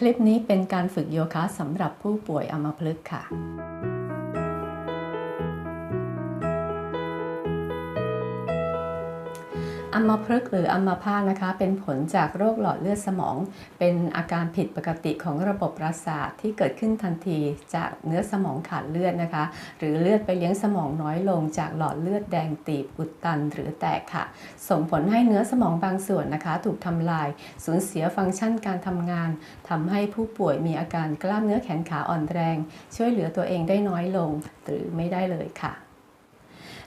คลิปนี้เป็นการฝึกโยคะสำหรับผู้ป่วยอัมพฤกษ์ค่ะ อัมพฤกษ์หรืออัมพาตนะคะ เป็นผลจากโรคหลอดเลือดสมอง เป็นอาการผิดปกติของระบบประสาทที่เกิดขึ้นทันทีจากเนื้อสมองขาดเลือดนะคะ หรือเลือดไปเลี้ยงสมองน้อยลงจากหลอดเลือดแดงตีบอุดตันหรือแตกค่ะ ส่งผลให้เนื้อสมองบางส่วนนะคะ ถูกทำลาย สูญเสียฟังก์ชันการทำงานทำให้ผู้ป่วยมีอาการกล้ามเนื้อแขนขาอ่อนแรง ช่วยเหลือตัวเองได้น้อยลง หรือไม่ได้เลยค่ะ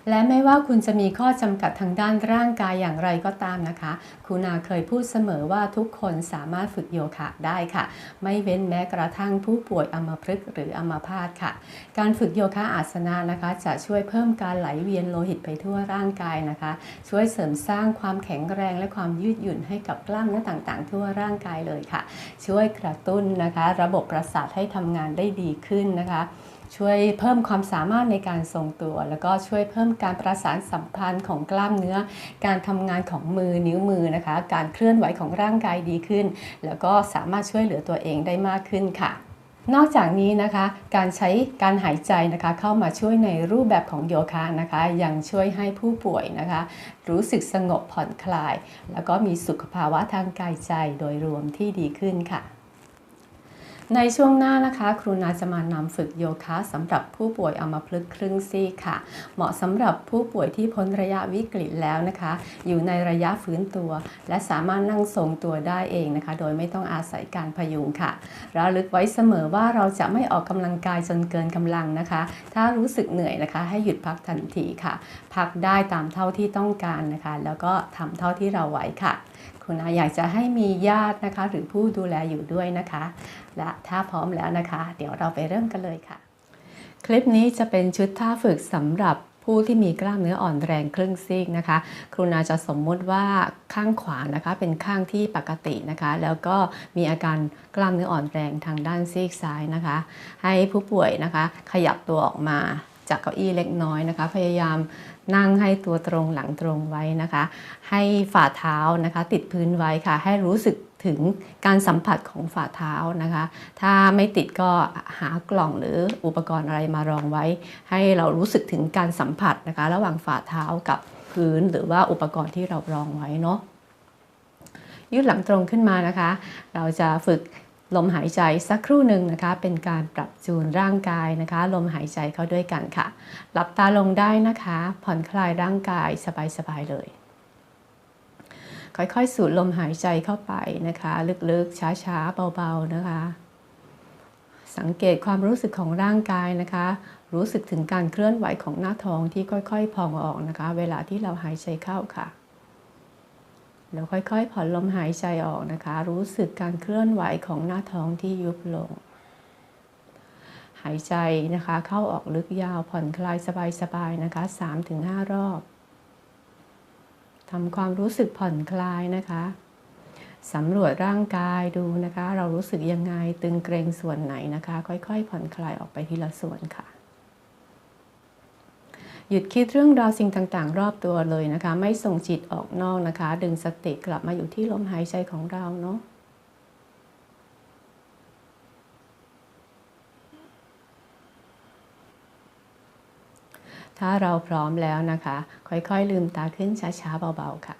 และไม่ว่าคุณจะมีข้อจำกัดทางด้านร่างกายอย่างไรก็ตามนะคะ คุณอาเคยพูดเสมอว่าทุกคนสามารถฝึกโยคะได้ค่ะ ไม่เว้นแม้กระทั่งผู้ป่วยอัมพฤกษ์หรืออัมพาตค่ะ การฝึกโยคะอาสนะนะคะ จะช่วยเพิ่มการไหลเวียนโลหิตไปทั่วร่างกายนะคะ ช่วยเสริมสร้างความแข็งแรงและความยืดหยุ่นให้กับกล้ามเนื้อต่างๆ ทั่วร่างกายเลยค่ะ ช่วยกระตุ้นนะคะ ระบบประสาทให้ทำงานได้ดีขึ้นนะคะ ช่วยเพิ่มความสามารถในการทรงตัว แล้วก็ช่วยเพิ่มการประสานสัมพันธ์ของกล้ามเนื้อ การทำงานของมือนิ้วมือนะคะ การเคลื่อนไหวของร่างกายดีขึ้น แล้วก็สามารถช่วยเหลือตัวเองได้มากขึ้นค่ะนอกจากนี้นะคะการใช้การหายใจนะคะเข้ามาช่วยในรูปแบบของโยคะนะคะยังช่วยให้ผู้ป่วยนะคะ รู้สึกสงบผ่อนคลาย แล้วก็มีสุขภาวะทางกายใจโดยรวมที่ดีขึ้นค่ะ ในช่วงหน้านะคะ ครูนาจะมานำฝึกโยคะสำหรับผู้ป่วยอัมพฤกษ์ครึ่งซีกค่ะ เหมาะสำหรับผู้ป่วยที่พ้นระยะวิกฤตแล้วนะคะ อยู่ในระยะฟื้นตัว และสามารถนั่งทรงตัวได้เองนะคะ โดยไม่ต้องอาศัยการพยุงค่ะระลึกไว้เสมอว่าเราจะไม่ออกกำลังกายจนเกินกำลังนะคะ ถ้ารู้สึกเหนื่อยนะคะ ให้หยุดพักทันทีค่ะ พักได้ตามเท่าที่ต้องการนะคะ แล้วก็ทำเท่าที่เราไหวค่ะ คุณอาอยากจะให้มีญาตินะคะ หรือผู้ดูแลอยู่ด้วยนะคะ และถ้าพร้อมแล้วนะคะ เดี๋ยวเราไปเริ่มกันเลยค่ะ คลิปนี้จะเป็นชุดท่าฝึกสำหรับผู้ที่มีกล้ามเนื้ออ่อนแรงครึ่งซีกนะคะ ครูนาจะสมมุติว่าข้างขวานะคะเป็นข้างที่ปกตินะคะ แล้วก็มีอาการกล้ามเนื้ออ่อนแรงทางด้านซีกซ้ายนะคะ ให้ผู้ป่วยนะคะ ขยับตัวออกมา จากเก้าอี้เล็กน้อยนะคะ พยายามนั่งให้ตัวตรงหลังตรงไว้นะคะ ให้ฝ่าเท้านะคะ ติดพื้นไว้ค่ะ ให้รู้สึกถึงการสัมผัสของฝ่าเท้านะคะ ถ้าไม่ติดก็หากล่องหรืออุปกรณ์อะไรมารองไว้ ให้เรารู้สึกถึงการสัมผัสนะคะ ระหว่างฝ่าเท้ากับพื้นหรือว่าอุปกรณ์ที่เรารองไว้เนาะยืดหลังตรงขึ้นมานะคะ เราจะฝึก ลมหายใจสักครู่หนึ่งนะคะ เป็นการปรับจูนร่างกายนะคะ ลมหายใจเข้าด้วยกันค่ะ หลับตาลงได้นะคะ ผ่อนคลายร่างกายสบายๆเลย ค่อยๆ สูดลมหายใจเข้าไปนะคะ ลึกๆ ช้าๆ เบาๆ นะคะ สังเกตความรู้สึกของร่างกายนะคะ รู้สึกถึงการเคลื่อนไหวของหน้าท้องที่ค่อยๆ พองออกนะคะ เวลาที่เราหายใจเข้าค่ะ แล้วค่อยๆ ผ่อนลมหายใจออกนะคะ รู้สึกการเคลื่อนไหวของหน้าท้องที่ยุบลง หายใจนะคะ เข้าออกลึกยาวผ่อนคลายสบายๆนะคะ 3-5 รอบทำความรู้สึกผ่อนคลายนะคะสำรวจร่างกายดูนะคะ เรารู้สึกยังไงตึงเกรงส่วนไหนนะคะ ค่อยๆ ผ่อนคลายออกไปทีละส่วนค่ะ หยุดคิดเรื่องราวสิ่งต่างๆ รอบตัวเลยนะคะ ไม่ส่งจิตออกนอกนะคะ ดึงสติกลับมาอยู่ที่ลมหายใจของเราเนาะถ้าเราพร้อมแล้วนะคะ ค่อยๆลืมตาขึ้นช้าๆเบาๆค่ะ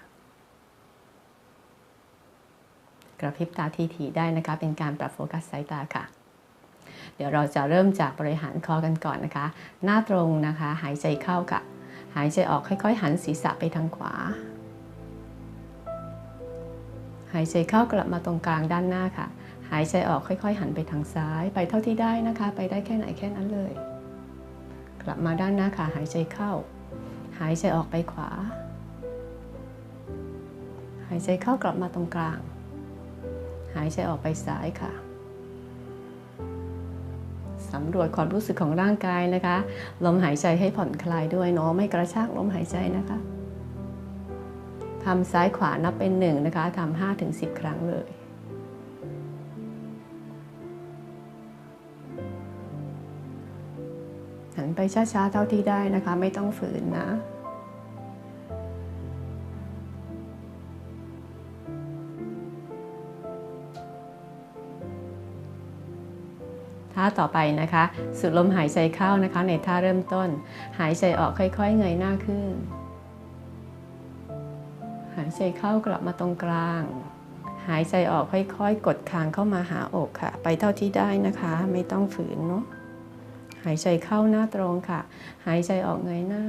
กระพริบตาทีๆได้นะคะ เป็นการปรับโฟกัสสายตาค่ะ ดี๋ยวเราจะเริ่มจากบริหารคอกันก่อนนะคะ หน้าตรงนะคะ หายใจเข้าค่ะ หายใจออกค่อยๆ หันศีรษะไปทางขวา หายใจเข้ากลับมาตรงกลางด้านหน้าค่ะ หายใจออกค่อยๆ หันไปทางซ้าย ไปเท่าที่ได้นะคะ ไปได้แค่ไหนแค่นั้นเลย กลับมาด้านหน้าค่ะ หายใจเข้า หายใจออกไปขวา หายใจเข้ากลับมาตรงกลาง หายใจออกไปซ้ายค่ะ สำรวจความรู้สึกของร่างกายนะคะ ลมหายใจให้ผ่อนคลายด้วยเนาะไม่กระชากลมหายใจนะคะทำซ้ายขวานับเป็นหนึ่งนะคะทำห้าถึงสิบครั้งเลยหันไปช้าๆเท่าที่ได้นะคะ ไม่ต้องฝืนนะ ท่าต่อไปนะคะ สูดลมหายใจเข้านะคะ ในท่าเริ่มต้น หายใจออกค่อยๆ เงยหน้าขึ้น หายใจเข้ากลับมาตรงกลาง หายใจออกค่อยๆ กดคางเข้ามาหาอกค่ะ ไปเท่าที่ได้นะคะ ไม่ต้องฝืนเนาะ หายใจเข้าหน้าตรงค่ะ หายใจออกเงยหน้า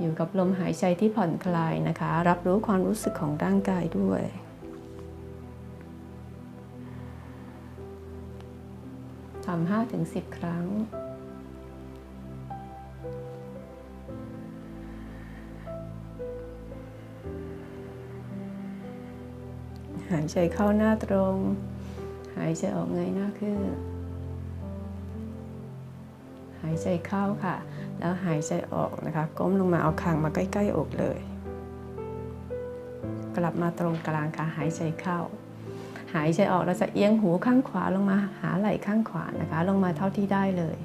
อยู่กับลมหายใจที่ผ่อนคลายนะคะ รับรู้ความรู้สึกของร่างกายด้วย ทำห้าถึงสิบครั้ง หายใจเข้าหน้าตรง หายใจออกเงยหน้าขึ้น หายใจเข้าค่ะ แล้วหายใจออกนะคะ ก้มลงมาเอาคางมาใกล้ๆอกเลย กลับมาตรงกลางค่ะ หายใจเข้า หายใจออกเราจะเอียงหูข้างขวาลงมาหาไหล่ข้างขวานะคะ ลงมาเท่าที่ได้เลย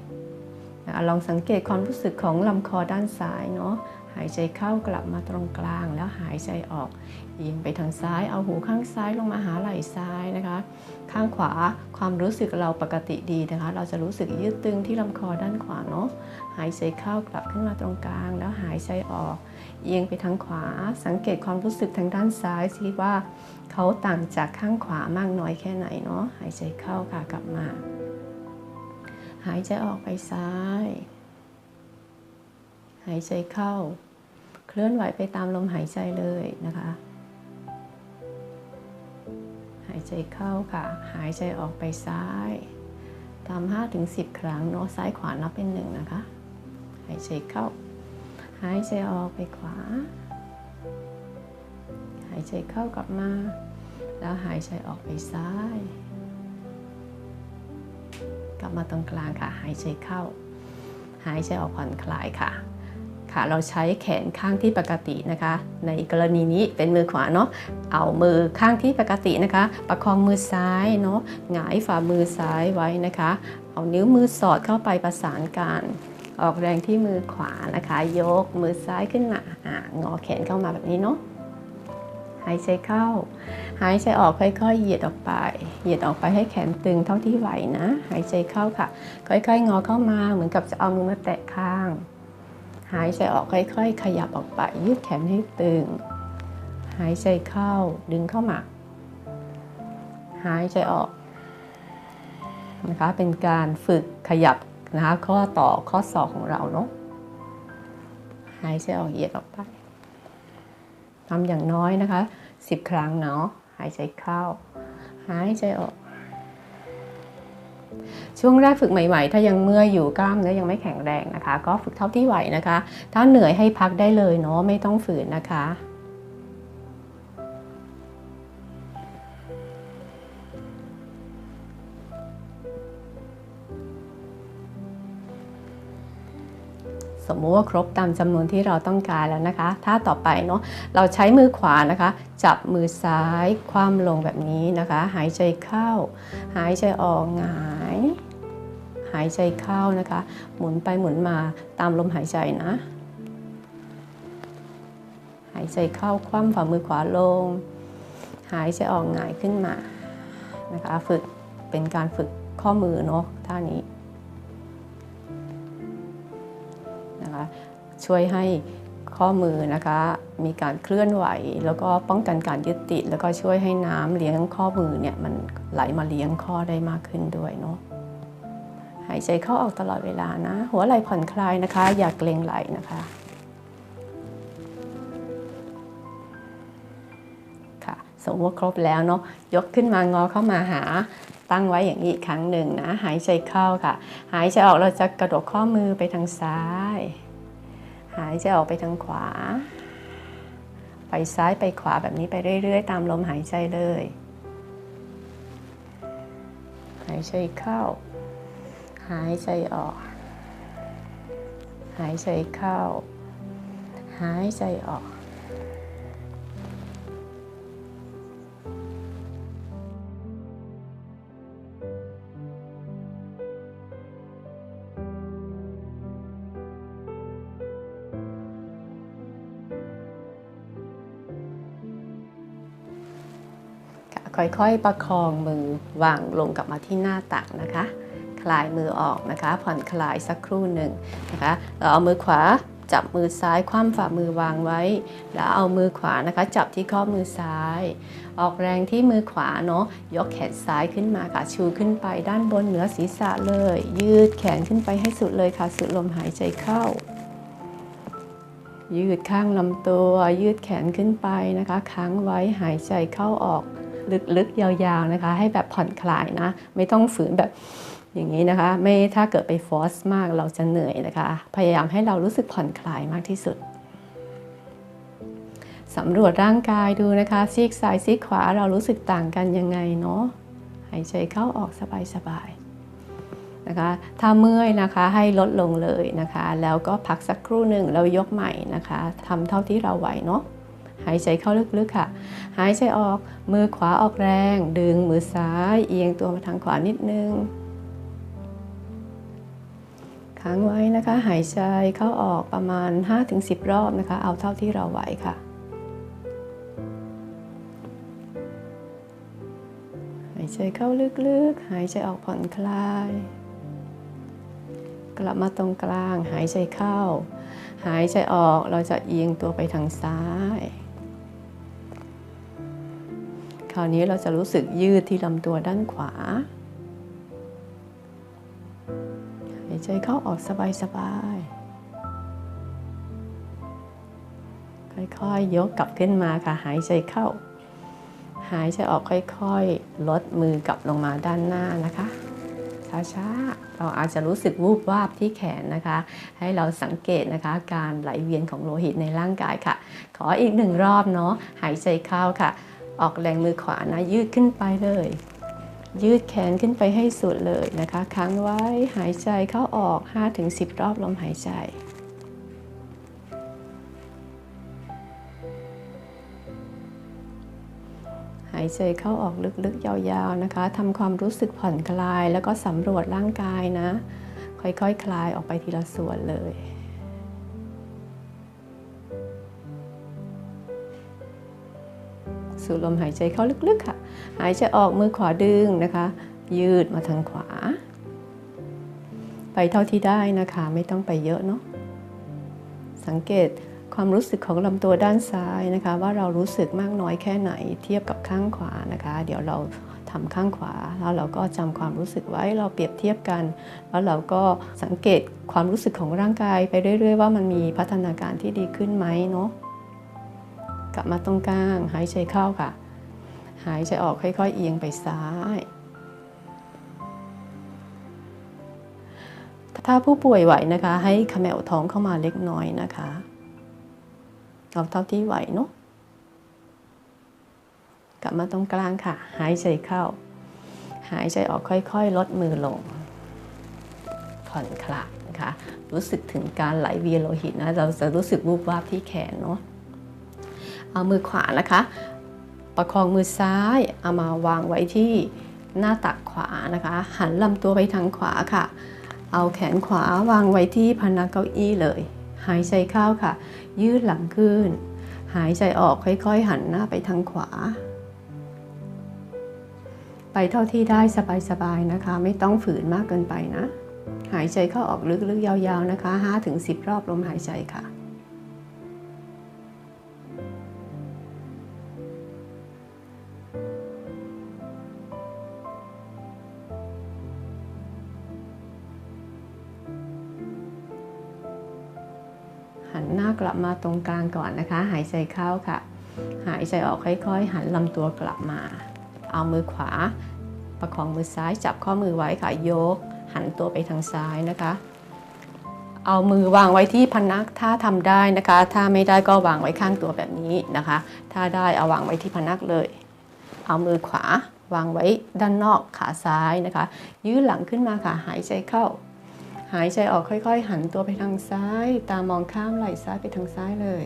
ลองสังเกตความรู้สึกของลำคอด้านซ้ายเนาะ หายใจเข้ากลับมาตรงกลาง แล้วหายใจออกเอียงไปทางซ้าย เอาหูข้างซ้ายลงมาหาไหล่ซ้ายนะคะ ข้างขวาความรู้สึกเราปกติดีนะคะ เราจะรู้สึกยืดตึงที่ลำคอด้านขวาเนาะหายใจเข้ากลับขึ้นมาตรงกลาง แล้วหายใจออก เอียงไปทางขวา สังเกตความรู้สึกทางด้านซ้ายสิว่าเขาต่างจากข้างขวามากน้อยแค่ไหนเนาะหายใจเข้าค่ะกลับมา หายใจออกไปซ้าย หายใจเข้า เคลื่อนไหวไปตามลมหายใจเลยนะคะ หายใจเข้าค่ะ หายใจออกไปซ้ายทำห้าถึงสิบครั้งเนาะซ้ายขวานับเป็นหนึ่งนะคะ หายใจเข้า หายใจออกไปขวา หายใจเข้ากลับมา แล้วหายใจออกไปซ้าย กลับมาตรงกลางค่ะ หายใจเข้า หายใจออกผ่อนคลายค่ะ ค่ะเราใช้แขนข้างที่ปกตินะคะ ในกรณีนี้เป็นมือขวาเนาะเอามือข้างที่ปกตินะคะ ประคองมือซ้ายเนาะหงายฝ่ามือซ้ายไว้นะคะ เอานิ้วมือสอดเข้าไปประสานกันออกแรงที่มือขวานะคะ ยกมือซ้ายขึ้นมาอ่างอแขนเข้ามาแบบนี้เนาะหายใจเข้า หายใจออกค่อยๆ เหยียดออกไป เหยียดออกไปให้แขนตึงเท่าที่ไหวนะ หายใจเข้าค่ะ ค่อยๆ งอเข้ามาเหมือนกับจะเอามือมาแตะข้าง หายใจออกค่อยๆ ขยับออกไป ยืดแขนให้ตึง หายใจเข้าดึงเข้ามา หายใจออกนะคะเป็นการฝึกขยับนะคะข้อต่อข้อศอกของเราเนาะหายใจออกเหยียดออกไปทำอย่างน้อยนะคะ 10 ครั้งเนาะหายใจเข้า หายใจออก ช่วงแรกฝึกใหม่ๆ ถ้ายังเมื่อยอยู่กล้ามเนื้อยังไม่แข็งแรงนะคะ ก็ฝึกเท่าที่ไหวนะคะ ถ้าเหนื่อยให้พักได้เลยเนาะไม่ต้องฝืนนะคะสมมุติว่าครบตามจำนวนที่เราต้องการแล้วนะคะ ถ้าต่อไปเนาะเราใช้มือขวานะคะ จับมือซ้ายคว่ำลงแบบนี้นะคะ หายใจเข้า หายใจออกงาย หายใจเข้านะคะ หมุนไปหมุนมาตามลมหายใจนะ หายใจเข้าคว่ำฝ่ามือขวาลง หายใจออกหงายขึ้นมานะคะฝึกเป็นการฝึกข้อมือเนาะท่านี้นะคะช่วยให้ข้อมือนะคะมีการเคลื่อนไหว แล้วก็ป้องกันการยึดติด แล้วก็ช่วยให้น้ำเลี้ยงข้อมือเนี่ยมันไหลมาเลี้ยงข้อได้มากขึ้นด้วยเนาะ หายใจเข้าออกตลอดเวลานะ หัวไหล่ผ่อนคลายนะคะ อย่าเกรงไหล่นะคะค่ะสมมติว่าครบแล้วเนาะยกขึ้นมางอเข้ามาหาตั้งไว้อย่างนี้อีกครั้งหนึ่งนะ หายใจเข้าค่ะ หายใจออกเราจะกระดกข้อมือไปทางซ้าย หายใจออกไปทางขวา ไปซ้ายไปขวาแบบนี้ไปเรื่อย ๆ ตามลมหายใจเลย หายใจเข้า หายใจออก หายใจเข้า หายใจออก ค่อยๆ ประคองมือวางลงกลับมาที่หน้าตักนะคะ ลายมือออกนะคะ ผ่อนคลายสักครู่หนึ่งนะคะเราเอามือขวาจับมือซ้ายคว่ำฝ่ามือวางไว้ แล้วเอามือขวานะคะ จับที่ข้อมือซ้าย ออกแรงที่มือขวาเนาะยกแขนซ้ายขึ้นมาค่ะชูขึ้นไปด้านบนเหนือศีรษะเลย ยืดแขนขึ้นไปให้สุดเลยค่ะสูดลมหายใจเข้า ยืดข้างลำตัว ยืดแขนขึ้นไปนะคะ ค้างไว้หายใจเข้าออกลึกๆยาวๆนะคะ ให้แบบผ่อนคลายนะ ไม่ต้องฝืนแบบ อย่างนี้นะคะ ไม่ถ้าเกิดไปฟอสมากเราจะเหนื่อยนะคะ พยายามให้เรารู้สึกผ่อนคลายมากที่สุดสำรวจร่างกายดูนะคะซีกซ้ายซีกขวาเรารู้สึกต่างกันยังไงเนาะหายใจเข้าออกสบายๆนะคะ ถ้าเมื่อยนะคะให้ลดลงเลยนะคะ แล้วก็พักสักครู่หนึ่งเรายกใหม่นะคะทำเท่าที่เราไหวเนาะหายใจเข้าลึกๆค่ะ หายใจออกมือขวาออกแรง ดึงมือซ้ายเอียงตัวมาทางขวานิดนึง ค้างไว้นะคะ หายใจเข้าออกประมาณ 5-10 รอบนะคะ เอาเท่าที่เราไหวค่ะ หายใจเข้าลึกๆ หายใจออกผ่อนคลาย กลับมาตรงกลาง หายใจเข้า หายใจออกเราจะเอียงตัวไปทางซ้ายคราวนี้เราจะรู้สึกยืดที่ลำตัวด้านขวาายใจเข้าออกสบายๆ ค่อยๆ ยกกลับขึ้นมาค่ะ หายใจเข้า หายใจออกค่อยๆ ลดมือกลับลงมาด้านหน้านะคะ ช้าๆ เราอาจจะรู้สึกวูบวาบที่แขนนะคะ ให้เราสังเกตนะคะ การไหลเวียนของโลหิตในร่างกายค่ะ ขออีกหนึ่งรอบเนาะ หายใจเข้าค่ะ ออกแรงมือขวานะยืดขึ้นไปเลย ยืดแขนขึ้นไปให้สุดเลยนะคะ ค้างไว้หายใจเข้าออก 5-10 รอบลมหายใจหายใจเข้าออกลึกๆ ยาวๆ นะคะ ทำความรู้สึกผ่อนคลาย แล้วก็สำรวจร่างกายนะ ค่อยๆคคลายออกไปทีละส่วนเลย สูดลมหายใจเข้าลึกๆค่ะ หายใจออกมือขวาดึงนะคะ ยืดมาทางขวา ไปเท่าที่ได้นะคะ ไม่ต้องไปเยอะเนาะสังเกตความรู้สึกของลำตัวด้านซ้ายนะคะ ว่าเรารู้สึกมากน้อยแค่ไหนเทียบกับข้างขวานะคะ เดี๋ยวเราทำข้างขวา แล้วเราก็จำความรู้สึกไว้เราเปรียบเทียบกัน แล้วเราก็สังเกตความรู้สึกของร่างกายไปเรื่อย ๆ ว่ามันมีพัฒนาการที่ดีขึ้นไหมเนาะ ลับมาตรงกลาง หายใจเข้าค่ะ หายใจออกค่อย ๆ เอียงไปซ้าย ถ้าผู้ป่วยไหวนะคะ ให้เขมวท้องเข้ามาเล็กน้อยนะคะเอาเท่าที่ไหวเนาะกลับมาตรงกลางค่ะ หายใจเข้า หายใจออกค่อย ๆ ลดมือลงผ่อนคลายนะคะ รู้สึกถึงการไหลเวียนโลหิตนะ เราจะรู้สึกวูบวาบที่แขนเนาะ เอามือขวานะคะ ประคองมือซ้ายเอามาวางไว้ที่หน้าตักขวานะคะ หันลำตัวไปทางขวาค่ะ เอาแขนขวาวางไว้ที่พนักเก้าอี้เลย หายใจเข้าค่ะ ยืดหลังขึ้น หายใจออกค่อยๆ หันหน้าไปทางขวา ไปเท่าที่ได้สบายๆนะคะ ไม่ต้องฝืนมากเกินไปนะ หายใจเข้าออกลึกๆยาวๆนะคะ 5-10 รอบลมหายใจค่ะ มาตรงกลางก่อนนะคะ หายใจเข้าค่ะ หายใจออกค่อยๆ หันลำตัวกลับมา เอามือขวา ประคองมือซ้ายจับข้อมือไว้ค่ะยก หันตัวไปทางซ้ายนะคะ เอามือวางไว้ที่พนักถ้าทำได้นะคะ ถ้าไม่ได้ก็วางไว้ข้างตัวแบบนี้นะคะ ถ้าได้เอาวางไว้ที่พนักเลย เอามือขวาวางไว้ด้านนอกขาซ้ายนะคะ ยืดหลังขึ้นมาค่ะหายใจเข้า หายใจออกค่อยๆ หันตัวไปทางซ้าย ตามองข้ามไหล่ซ้ายไปทางซ้ายเลย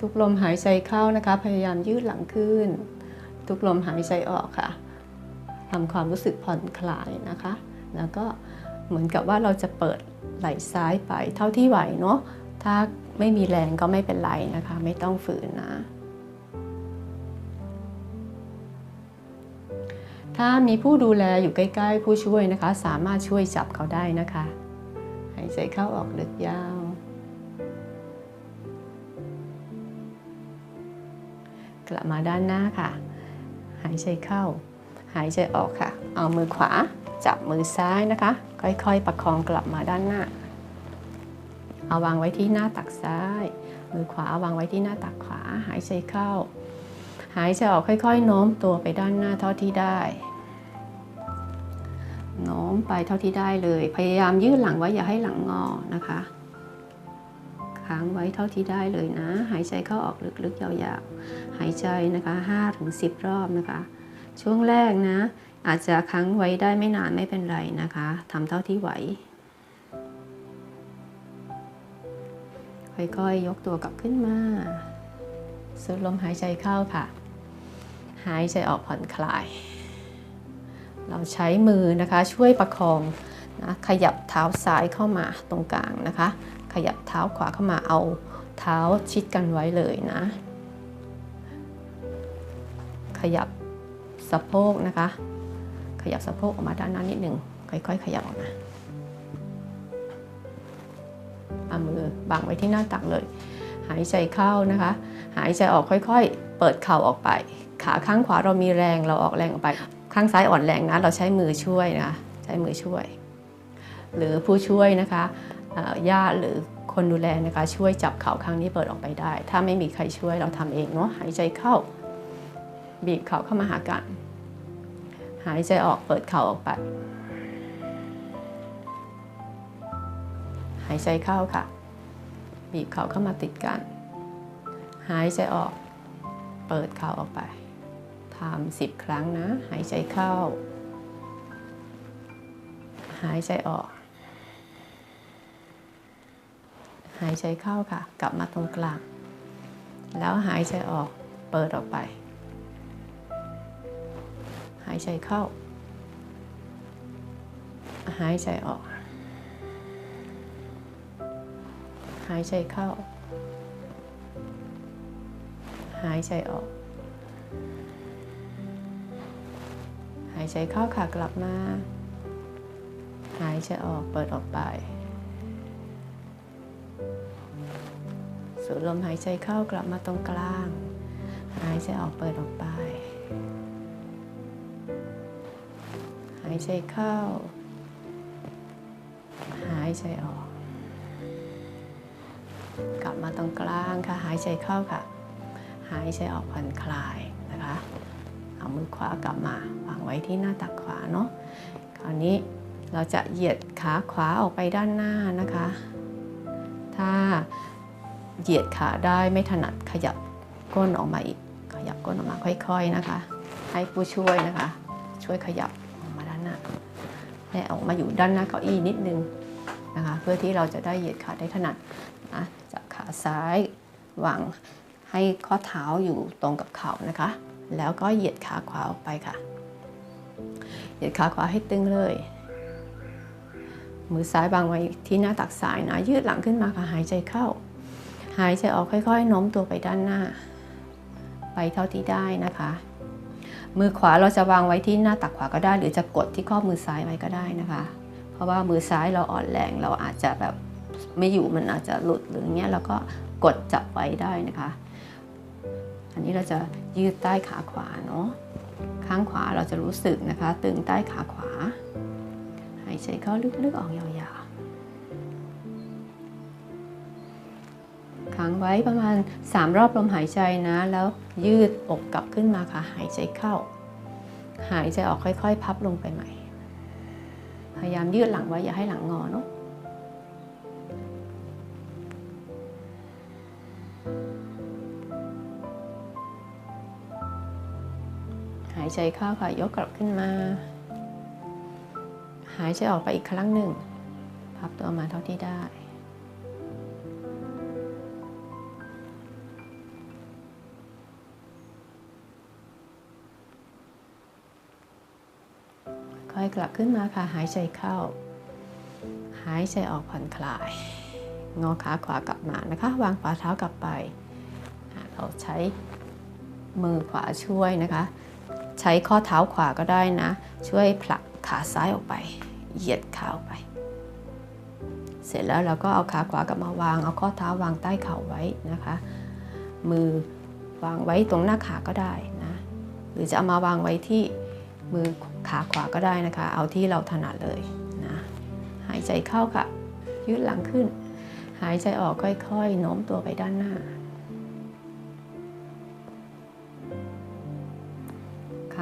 ทุกลมหายใจเข้านะคะ พยายามยืดหลังขึ้น ทุกลมหายใจออกค่ะทำความรู้สึกผ่อนคลายนะคะ แล้วก็เหมือนกับว่าเราจะเปิดไหล่ซ้ายไปเท่าที่ไหวเนาะถ้าไม่มีแรงก็ไม่เป็นไรนะคะ ไม่ต้องฝืนนะ ถ้ามีผู้ดูแลอยู่ใกล้ ๆ ผู้ช่วยนะคะ สามารถช่วยจับเขาได้นะคะ หายใจเข้าออกลึกยาว กลับมาด้านหน้าค่ะ หายใจเข้า หายใจออกค่ะ เอามือขวาจับมือซ้ายนะคะ ค่อยๆ ประคองกลับมาด้านหน้า เอาวางไว้ที่หน้าตักซ้าย มือขวาวางไว้ที่หน้าตักขวา หายใจเข้า หายใจออกค่อย ๆ โน้มตัวไปด้านหน้าเท่าที่ได้ โน้มไปเท่าที่ได้เลย พยายามยืดหลังไว้อย่าให้หลังงอนะคะค้างไว้เท่าที่ได้เลยนะ หายใจเข้าออกลึกๆยาวๆ หายใจนะคะ5-10 รอบนะคะ ช่วงแรกนะ อาจจะค้างไว้ได้ไม่นานไม่เป็นไรนะคะทำเท่าที่ไหว ค่อยๆยกตัวกลับขึ้นมาสูดลมหายใจเข้าค่ะ หายใจออกผ่อนคลาย เราใช้มือนะคะช่วยประคองนะขยับเท้าซ้ายเข้ามาตรงกลางนะคะ ขยับเท้าขวาเข้ามาเอาเท้าชิดกันไว้เลยนะ ขยับสะโพกนะคะ ขยับสะโพกออกมาด้านหน้านิดหนึ่งค่อยๆ ขยับออกมาเอามือบังไว้ที่หน้าตักเลย หายใจเข้านะคะ หายใจออกค่อยๆ เปิดเข่าออกไป ขาข้างขวาเรามีแรงเราออกแรงออกไป ข้างซ้ายอ่อนแรงนะเราใช้มือช่วยนะใช้มือช่วย หรือผู้ช่วยนะคะญาติหรือคนดูแลนะคะ ช่วยจับเข่าข้างนี้เปิดออกไปได้ ถ้าไม่มีใครช่วยเราทำเองเนาะหายใจเข้า บีบเข่าเข้ามาหากัน หายใจออกเปิดเข่าออกไป หายใจเข้าค่ะ บีบเข่าเข้ามาติดกัน หายใจออก เปิดเข่าออกไป ทำสิบครั้งนะ หายใจเข้า หายใจออก หายใจเข้าค่ะ กลับมาตรงกลาง แล้วหายใจออกเปิดออกไป หายใจเข้า หายใจออก หายใจเข้า หายใจออกายใจเข้าค่ะกลับมา หายใจออกเปิดออกไป สูดลมหายใจเข้ากลับมาตรงกลาง หายใจออกเปิดออกไป หายใจเข้า หายใจออก กลับมาตรงกลางค่ะ หายใจเข้าค่ะ หายใจออกผ่อนคลาย มือขวากลับมาวางไว้ที่หน้าตักขวาเนาะคราวนี้เราจะเหยียดขาขวาออกไปด้านหน้านะคะ ถ้าเหยียดขาได้ไม่ถนัดขยับก้นออกมาอีก ขยับก้นออกมาค่อย ๆนะคะ ให้ผู้ช่วยนะคะ ช่วยขยับออกมาด้านหน้าและออกมาอยู่ด้านหน้าเก้าอี้นิดนึงนะคะ เพื่อที่เราจะได้เหยียดขาได้ถนัดนะจับขาซ้ายวางให้ข้อเท้าอยู่ตรงกับเข่านะคะ แล้วก็เหยียดขาขวาออกไปค่ะ เหยียดขาขวาให้ตึงเลย มือซ้ายวางไว้ที่หน้าตักซ้ายนะ ยืดหลังขึ้นมาค่ะ หายใจเข้า หายใจออกค่อยๆโน้มตัวไปด้านหน้า ไปเท่าที่ได้นะคะ มือขวาเราจะวางไว้ที่หน้าตักขวาก็ได้ หรือจะกดที่ข้อมือซ้ายไว้ก็ได้นะคะ เพราะว่ามือซ้ายเราอ่อนแรง เราอาจจะแบบไม่อยู่มันอาจจะหลุดหรือเงี้ยเราก็กดจับไว้ได้นะคะ อันนี้เราจะยืดใต้ขาขวาเนาะข้างขวาเราจะรู้สึกนะคะ ตึงใต้ขาขวา หายใจเข้าลึกๆออกยาวๆค้างไว้ประมาณ 3 รอบลมหายใจนะ แล้วยืดอกกลับขึ้นมาค่ะ หายใจเข้า หายใจออกค่อย ๆ พับลงไปใหม่ พยายามยืดหลังไว้อย่าให้หลังงอเนาะายใจเข้าค่ะ ยกกลับขึ้นมา หายใจออกไปอีกครั้งหนึ่ง พับตัวมาเท่าที่ได้ ค่อยกลับขึ้นมาค่ะ หายใจเข้า หายใจออกผ่อนคลาย งอขาขวากลับมานะคะ วางฝ่าเท้ากลับไป เราใช้มือขวาช่วยนะคะ ใช้ข้อเท้าขวาก็ได้นะ ช่วยผลักขาซ้ายออกไป เหยียดขาออกไป เสร็จแล้วเราก็เอาขาขวากลับมาวาง เอาข้อเท้าวางใต้เข่าไว้นะคะ มือวางไว้ตรงหน้าขาก็ได้นะ หรือจะเอามาวางไว้ที่มือขาขวาก็ได้นะคะ เอาที่เราถนัดเลยนะ หายใจเข้าค่ะ ยืดหลังขึ้น หายใจออกค่อยๆ โน้มตัวไปด้านหน้า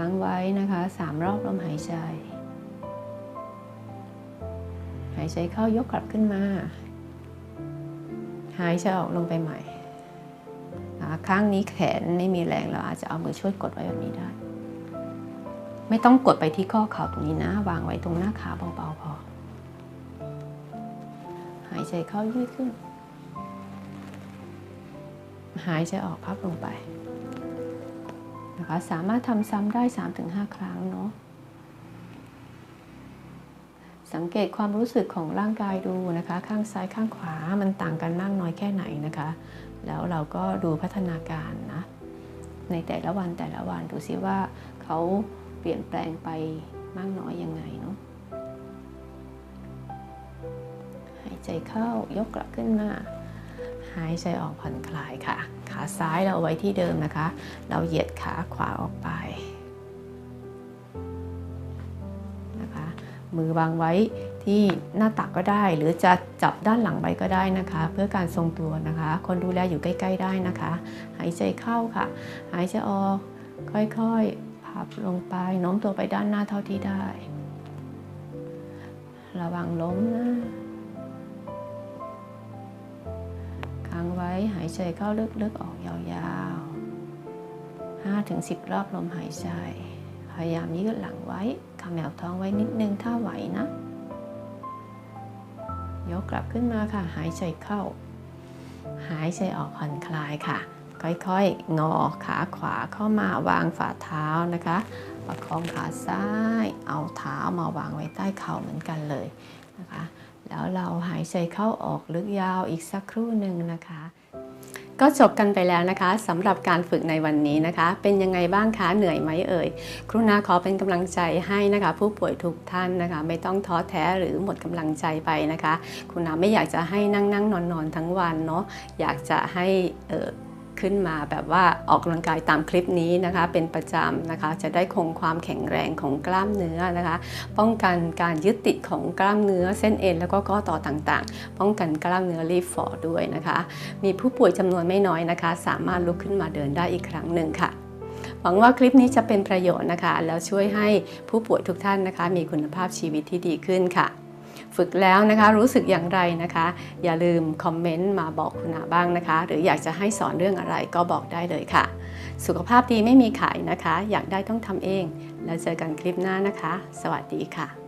ค้างไว้นะคะสามรอบลมหายใจ หายใจเข้ายกกลับขึ้นมา หายใจออกลงไปใหม่คะข้างนี้แขนไม่มีแรงเราอาจจะเอามือช่วยกดไว้แบบนี้ได้ ไม่ต้องกดไปที่ข้อเข่าตรงนี้นะ วางไว้ตรงหน้าขาเบาๆพอ หายใจเข้ายืดขึ้น หายใจออกพับลงไป นะคะ สามารถทำซ้ำได้ 3-5 ครั้งเนาะสังเกตความรู้สึกของร่างกายดูนะคะ ข้างซ้ายข้างขวามันต่างกันมากน้อยแค่ไหนนะคะ แล้วเราก็ดูพัฒนาการนะ ในแต่ละวันแต่ละวันดูซิว่าเขาเปลี่ยนแปลงไปมากน้อยยังไงเนาะหายใจเข้ายกกลับขึ้นมา หายใจออกผ่อนคลายค่ะ ขาซ้ายเราเอาไว้ที่เดิมนะคะ เราเหยียดขาขวาออกไปนะคะ มือวางไว้ที่หน้าตักก็ได้ หรือจะจับด้านหลังไว้ก็ได้นะคะ เพื่อการทรงตัวนะคะ คนดูแลอยู่ใกล้ ๆ ได้นะคะ หายใจเข้าค่ะ หายใจออกค่อยๆพับลงไปโน้มตัวไปด้านหน้าเท่าที่ได้ ระวังล้มนะ งไว้หายใจเข้าลึกๆออกยาวๆ5-10 รอบลมหายใจ พยายามยืดหลังไว้ขมแมวท้องไว้นิดนึงถ้าไหวนะ ยกกลับขึ้นมาค่ะ หายใจเข้า หายใจออกผ่อนคลายค่ะ ค่อยๆ งอขาขวาเข้ามาวางฝ่าเท้านะคะ ประคองขาซ้าย เอาเท้ามาวางไว้ใต้เข่าเหมือนกันเลยนะคะ แล้วเราหายใจเข้าออกลึกยาวอีกสักครู่หนึ่งนะคะ ก็จบกันไปแล้วนะคะสำหรับการฝึกในวันนี้นะคะ เป็นยังไงบ้างคะเหนื่อยไหมเอ่ยครูนาขอเป็นกำลังใจให้นะคะ ผู้ป่วยทุกท่านนะคะ ไม่ต้องท้อแท้หรือหมดกำลังใจไปนะคะครูนาไม่อยากจะให้นั่งนั่งนอนนอนทั้งวันเนาะอยากจะให้ ขึ้นมาแบบว่าออกกำลังกายตามคลิปนี้นะคะ เป็นประจำนะคะ จะได้คงความแข็งแรงของกล้ามเนื้อนะคะ ป้องกันการยึดติดของกล้ามเนื้อเส้นเอ็นแล้วก็ข้อต่อต่างๆ ป้องกันกล้ามเนื้อรีบฝ่อด้วยนะคะ มีผู้ป่วยจำนวนไม่น้อยนะคะ สามารถลุกขึ้นมาเดินได้อีกครั้งหนึ่งค่ะหวังว่าคลิปนี้จะเป็นประโยชน์นะคะ แล้วช่วยให้ผู้ป่วยทุกท่านนะคะ มีคุณภาพชีวิตที่ดีขึ้นค่ะ ฝึกแล้วนะคะรู้สึกอย่างไรนะคะ อย่าลืมคอมเมนต์มาบอกคุณอาบ้างนะคะ หรืออยากจะให้สอนเรื่องอะไรก็บอกได้เลยค่ะ สุขภาพดีไม่มีขายนะคะ อยากได้ต้องทำเอง แล้วเจอกันคลิปหน้านะคะ สวัสดีค่ะ